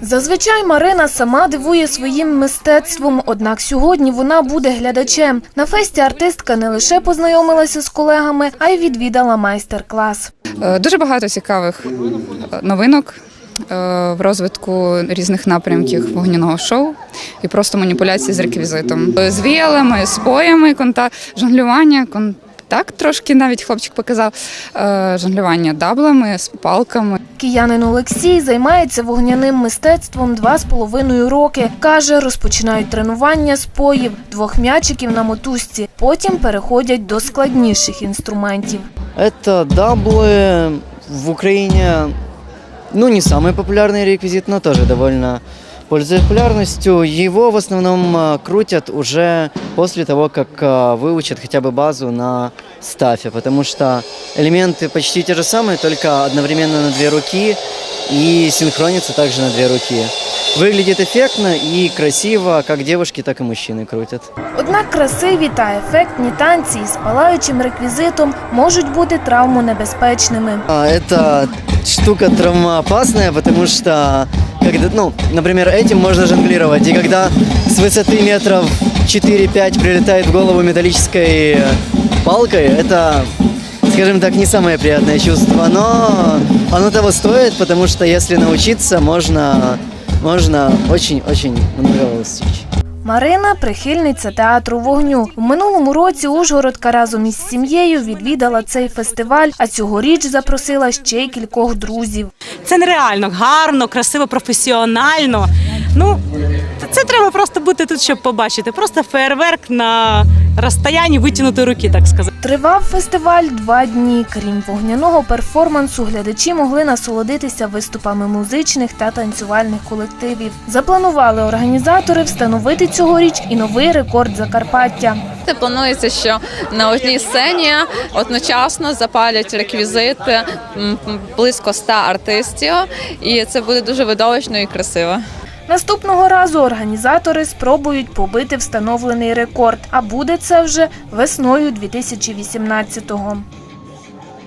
Зазвичай Марина сама дивує своїм мистецтвом, однак сьогодні вона буде глядачем. На фесті артистка не лише познайомилася з колегами, а й відвідала майстер-клас. Е, Дуже багато цікавих е, новинок е, в розвитку різних напрямків вогняного шоу і просто маніпуляції з реквізитом. З віялами, з поями, конта... жонглювання, контакт трошки навіть хлопчик показав, е, жонглювання даблами, з палками. Киянин Олексій займається вогняним мистецтвом два з половиною роки. Каже, розпочинають тренування з поїв, двох м'ячиків на мотузці. Потім переходять до складніших інструментів. Это даблы в Украине, ну, не самый популярный реквизит, но тоже довольно пользуется популярностью. Его в основном а, крутят уже после того, как а, выучат хотя бы базу на стафе, потому что элементы почти те же самые, только одновременно на две руки и синхронятся также на две руки. Выглядит эффектно и красиво, как девушки, так и мужчины крутят. Однак красиві та ефектні танці із палаючим реквізитом можуть бути травмонебезпечними. А, Это штука травмоопасная, потому что, когда, ну, например, этим можно жонглировать, и когда с высоты метров 4-5 прилетает в голову металлической палкой, это, скажем так, не самое приятное чувство, но оно того стоит, потому что если научиться, можно, можно очень-очень много достичь. Марина прихильниця театру вогню. У минулому році Ужгородка разом із сім'єю відвідала цей фестиваль, а цьогоріч запросила ще й кількох друзів. Це нереально гарно, красиво, професіонально. Ну, це треба просто бути тут, щоб побачити. Просто фейерверк на розстоянні витягнути руки, так сказати. Тривав фестиваль два дні. Крім вогняного перформансу, глядачі могли насолодитися виступами музичних та танцювальних колективів. Запланували організатори встановити цьогоріч і новий рекорд Закарпаття. Це планується, що на одній сцені одночасно запалять реквізити близько 100 артистів, і це буде дуже видовищно і красиво. Наступного разу організатори спробують побити встановлений рекорд, а буде це вже весною 2018-го.